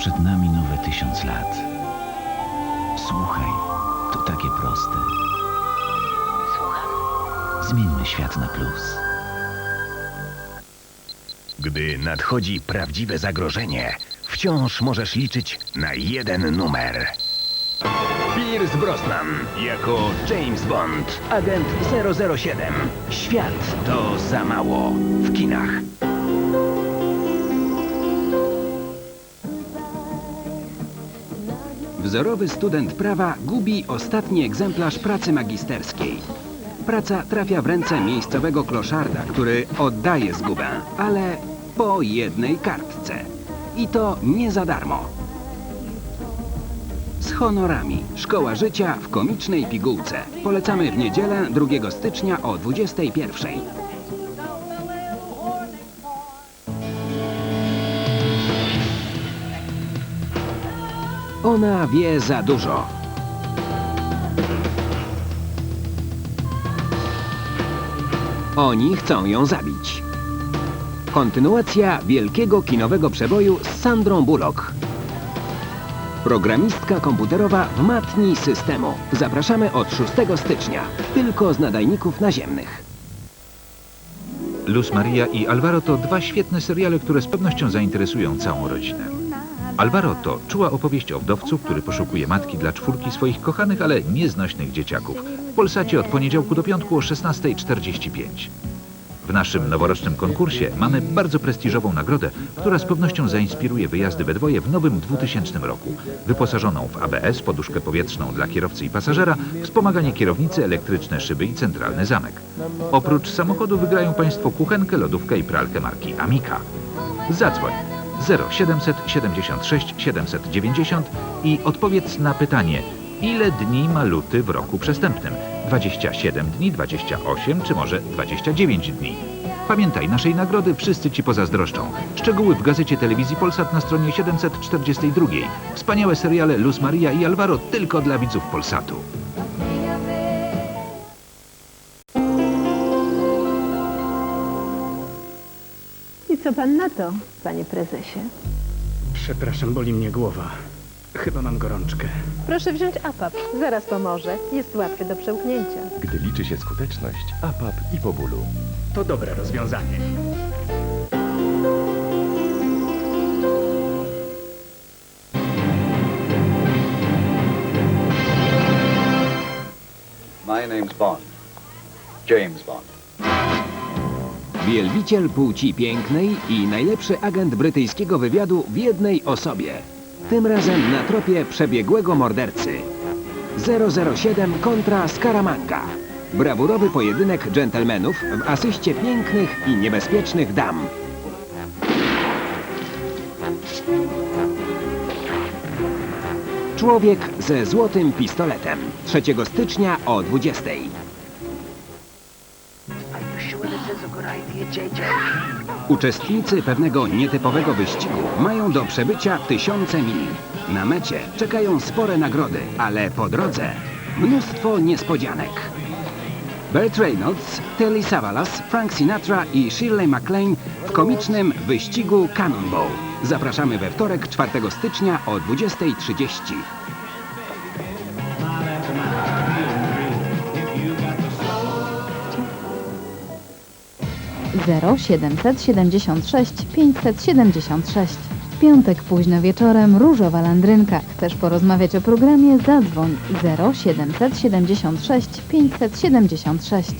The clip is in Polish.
Przed nami nowe tysiąc lat. Słuchaj, to takie proste. Słucham. Zmieńmy świat na plus. Gdy nadchodzi prawdziwe zagrożenie, wciąż możesz liczyć na jeden numer. Pierce Brosnan jako James Bond, agent 007. Świat to za mało. W kinach. Wzorowy student prawa gubi ostatni egzemplarz pracy magisterskiej. Praca trafia w ręce miejscowego kloszarda, który oddaje zgubę, ale po jednej kartce. I to nie za darmo. Z honorami. Szkoła życia w komicznej pigułce. Polecamy w niedzielę 2 stycznia o 21. Ona wie za dużo. Oni chcą ją zabić. Kontynuacja wielkiego kinowego przeboju z Sandrą Bullock. Programistka komputerowa w matni systemu. Zapraszamy od 6 stycznia. Tylko z nadajników naziemnych. Luz Maria i Alvaro to dwa świetne seriale, które z pewnością zainteresują całą rodzinę. Alvaro to czuła opowieść o wdowcu, który poszukuje matki dla czwórki swoich kochanych, ale nieznośnych dzieciaków. W Polsacie od poniedziałku do piątku o 16.45. W naszym noworocznym konkursie mamy bardzo prestiżową nagrodę, która z pewnością zainspiruje wyjazdy we dwoje w nowym 2000 roku. Wyposażoną w ABS, poduszkę powietrzną dla kierowcy i pasażera, wspomaganie kierownicy, elektryczne szyby i centralny zamek. Oprócz samochodu wygrają Państwo kuchenkę, lodówkę i pralkę marki Amica. Zadzwoń 0700 76 790 i odpowiedz na pytanie, ile dni ma luty w roku przestępnym? 27 dni, 28 czy może 29 dni? Pamiętaj, naszej nagrody wszyscy Ci pozazdroszczą. Szczegóły w gazecie telewizji Polsat na stronie 742. Wspaniałe seriale Luz Maria i Alvaro tylko dla widzów Polsatu. Co pan na to, panie prezesie? Przepraszam, boli mnie głowa. Chyba mam gorączkę. Proszę wziąć APAP. Zaraz pomoże. Jest łatwy do przełknięcia. Gdy liczy się skuteczność, APAP i po bólu. To dobre rozwiązanie. My name's Bond. James Bond. Wielbiciel płci pięknej i najlepszy agent brytyjskiego wywiadu w jednej osobie. Tym razem na tropie przebiegłego mordercy. 007 kontra Scaramanga. Brawurowy pojedynek dżentelmenów w asyście pięknych i niebezpiecznych dam. Człowiek ze złotym pistoletem. 3 stycznia o 20. Uczestnicy pewnego nietypowego wyścigu mają do przebycia tysiące mil. Na mecie czekają spore nagrody, ale po drodze mnóstwo niespodzianek. Burt Reynolds, Telly Savalas, Frank Sinatra i Shirley MacLaine w komicznym wyścigu Cannonball. Zapraszamy we wtorek 4 stycznia o 20.30. 0776 576. W piątek późno wieczorem różowa landrynka. Chcesz porozmawiać o programie? Zadzwoń 0776 576.